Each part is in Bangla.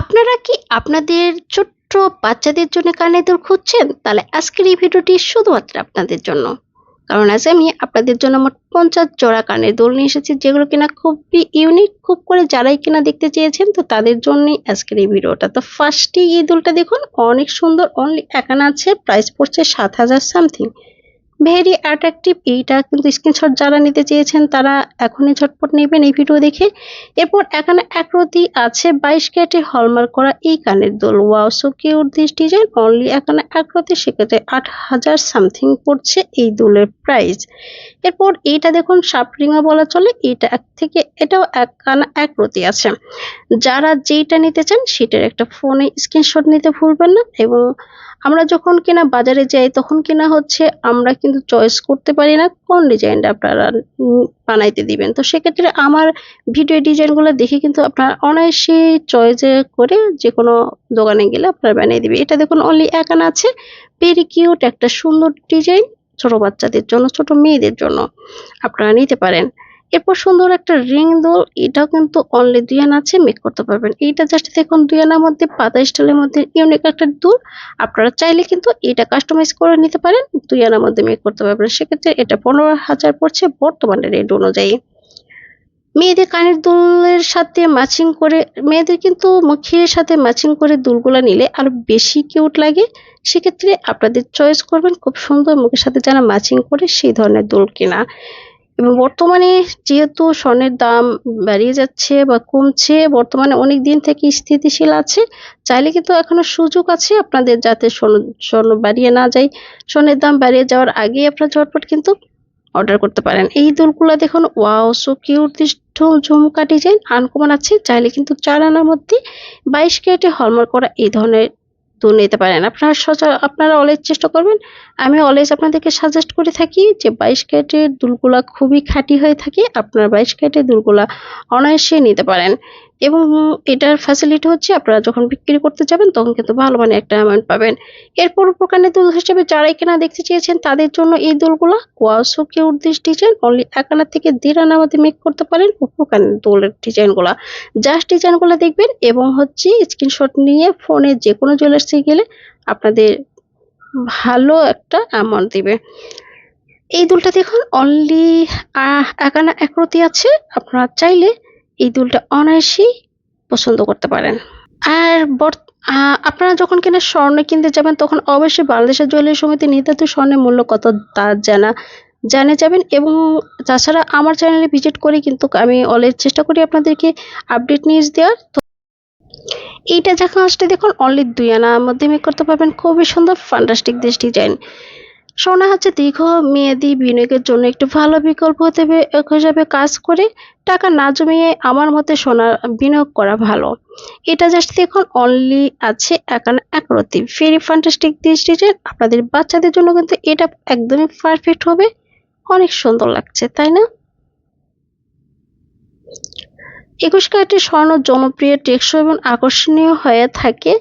আপনারা কি আপনাদের ছোট্ট বাচ্চাদের জন্য কানের দুল খুঁজছেন? তাহলে আজকের এই ভিডিওটি শুধুমাত্র আপনাদের জন্য। কারণ আজ আমি আপনাদের জন্য মোট পঞ্চাশ জোড়া কানের দুল নিয়ে এসেছি, যেগুলো কিনা খুবই ইউনিক খুব করে যারাই কিনা দেখতে চেয়েছেন, তো তাদের জন্যই আজকের এই ভিডিওটা। তো ফার্স্টে এই দুলটা দেখুন, অনেক সুন্দর অনলি একানা আছে প্রাইস পড়ছে সাত হাজার সামথিং ভেরি অ্যাট্রাকটিভ। এইটা কিন্তু স্ক্রিনশট যারা নিতে চেয়েছেন, তারা এখনই ঝটপট নেবেন এই ভিডিও দেখে। এরপর এখানে একরতি আছে বাইশ ক্যাটে হলমার্ক করা এই কানের দোল। Wow so cute this design only এখানে একরতি, সেক্ষেত্রে আট হাজার সামথিং পড়ছে এই দোলের প্রাইস এরপর এইটা দেখুন সাপরিঙা বলা চলে। এইটা এক থেকে, এটাও এক কানা এক রতি আছে। যারা যেইটা নিতে চান, সেটার একটা ফোনে স্ক্রিনশট নিতে ভুলবেন না এবং আমরা যখন কিনা বাজারে যাই, তখন কিনা হচ্ছে আমরা কিন্তু চয়েস করতে পারি না কোন ডিজাইনটা আপনারা বানাইতে দিবেন। তো সেক্ষেত্রে আমার ভিডিও ডিজাইনগুলো দেখে কিন্তু আপনারা অনায়াসে চয়েসে করে যে কোনো দোকানে গেলে আপনারা বানিয়ে দিবে এটা দেখুন অনলি একান আছে ভেরি কিউট একটা সুন্দর ডিজাইন ছোট বাচ্চাদের জন্য, ছোট মেয়েদের জন্য আপনারা নিতে পারেন। এরপর সুন্দর একটা রিং দোল এটাও কিন্তু অনলি দুই আনা আছে মেক করতে পারবেন। এইটা জাস্ট দেখুন দুই আনার মধ্যে পাতা স্টাইলের মধ্যে ইউনিক একটা দুল আপনারা চাইলে কিন্তু এটা কাস্টমাইজ করে নিতে পারেন দুই আনার মধ্যে মেক করতে পারবেন। সেক্ষেত্রে এটা পনেরো হাজার পড়ছে বর্তমানে রেট অনুযায়ী। মেয়েদের কানের দুলের সাথে ম্যাচিং করে, মেয়েদের কিন্তু মুখের সাথে ম্যাচিং করে দুলগুলা নিলে আরও বেশি কিউট লাগে। সেক্ষেত্রে আপনাদের চয়েস করবেন, খুব সুন্দর মুখের সাথে যারা ম্যাচিং করে সেই ধরনের দুল কেনা। এবং বর্তমানে যেহেতু স্বর্ণের দাম বাড়িয়ে যাচ্ছে বা কমছে, বর্তমানে অনেক দিন থেকে স্থিতিশীল আছে, চাইলে কিন্তু এখনও সুযোগ আছে আপনাদের যাতে স্বর্ণ স্বর্ণ বাড়িয়ে না যায় স্বর্ণের দাম বাড়িয়ে যাওয়ার আগেই আপনারা ঝটপট কিন্তু অর্ডার করতে পারেন। এই দুলগুলো দেখুন, ওয়াও, সো কিউট ঝুমকা ডিজাইন, আনকমন আছে। চাইলে কিন্তু চার আনার মধ্যে বাইশ ক্যারেটে হলমার্ক করা এই ধরনের দুল নিতে পারেন। আপনারা সচা, আপনারা অলওয়েজ চেষ্টা করবেন। আমি অলওয়েজ আপনাদেরকে সাজেস্ট করে থাকি যে বাইশ ক্যারেটের দুলগুলা খুবই খাঁটি হয়ে থাকে। আপনারা বাইশ ক্যারেটের দুলগুলা অনায়াসে নিতে পারেন। এবং এটার ফ্যাসিলিটি হচ্ছে আপনারা যখন বিক্রি করতে যাবেন, তখন কিন্তু ভালো মানে একটা অ্যামাউন্ট পাবেন। এরপর প্রকারের দুল হিসেবে যারাই কেনা দেখতে চেয়েছেন, তাদের জন্য এই দুলগুলো কোয়াশো কেউট দিস ডিজাইন অনলি এক আনা থেকে দেড় আনার মধ্যে মেক করতে পারেন উপকানের দোলের ডিজাইনগুলো জাস্ট ডিজাইনগুলো দেখবেন এবং হচ্ছে স্ক্রিনশট নিয়ে ফোনে যে কোনো জুয়েলার্সে গেলে আপনাদের ভালো একটা অ্যামাউন্ট দিবে। এই দুলটা দেখুন অনলি একানা একরতি আছে। আপনারা চাইলে এই দুলটা অনায়াসেই পছন্দ করতে পারেন। আর বর্ত আপনারা যখন কিনা স্বর্ণ কিনতে যাবেন, তখন অবশ্যই বাংলাদেশের জুয়েলারি সমিতি নির্ধারিত স্বর্ণের মূল্য কত তা জানা জানে যাবেন এবং তাছাড়া আমার চ্যানেলে ভিজিট করে কিন্তু আমি অলওয়েজ চেষ্টা করি আপনাদেরকে আপডেট নিউজ দেওয়ার। তো এইটা যখন আসলে দেখুন অনলি দুই আনার মধ্যে মেক করতে পারবেন। খুবই সুন্দর ফান্টাস্টিক দেশ ডিজাইন সোনা হচ্ছে দীর্ঘ মেয়াদি বিনিয়োগের জন্য একটু ভালো বিকল্প হিসেবে হিসাবে কাজ করে টাকা না জমিয়ে আমার মতে সোনা বিনিয়োগ করা ভালো। এটা জাস্ট দেখুন অনলি আছে একানা একরতি। ভেরি ফান্টাস্টিক দিস ডিজাইন আপনাদের বাচ্চাদের জন্য কিন্তু এটা একদমই পারফেক্ট হবে। অনেক সুন্দর লাগছে, তাই না? একুশ ক্যারেটের স্বর্ণ জনপ্রিয়, টেকসই এবং আকর্ষণীয় হয়ে থাকে।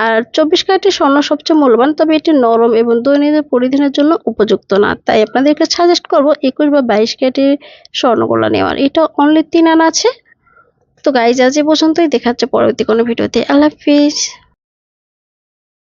আর চব্বিশ ক্যারেটের স্বর্ণ সবচেয়ে মূল্যবান, তবে এটি নরম এবং দৈনন্দিন পরিধানের জন্য উপযুক্ত না। তাই আপনাদেরকে সাজেস্ট করব একুশ বা বাইশ ক্যারেটের স্বর্ণগুলো নেওয়ার। এটা অনলি তিন আনা আছে। তো গাইজ আজ এ পর্যন্তই। দেখাচ্ছে পরবর্তী কোনো ভিডিওতে। আল্লাহ হাফিজ।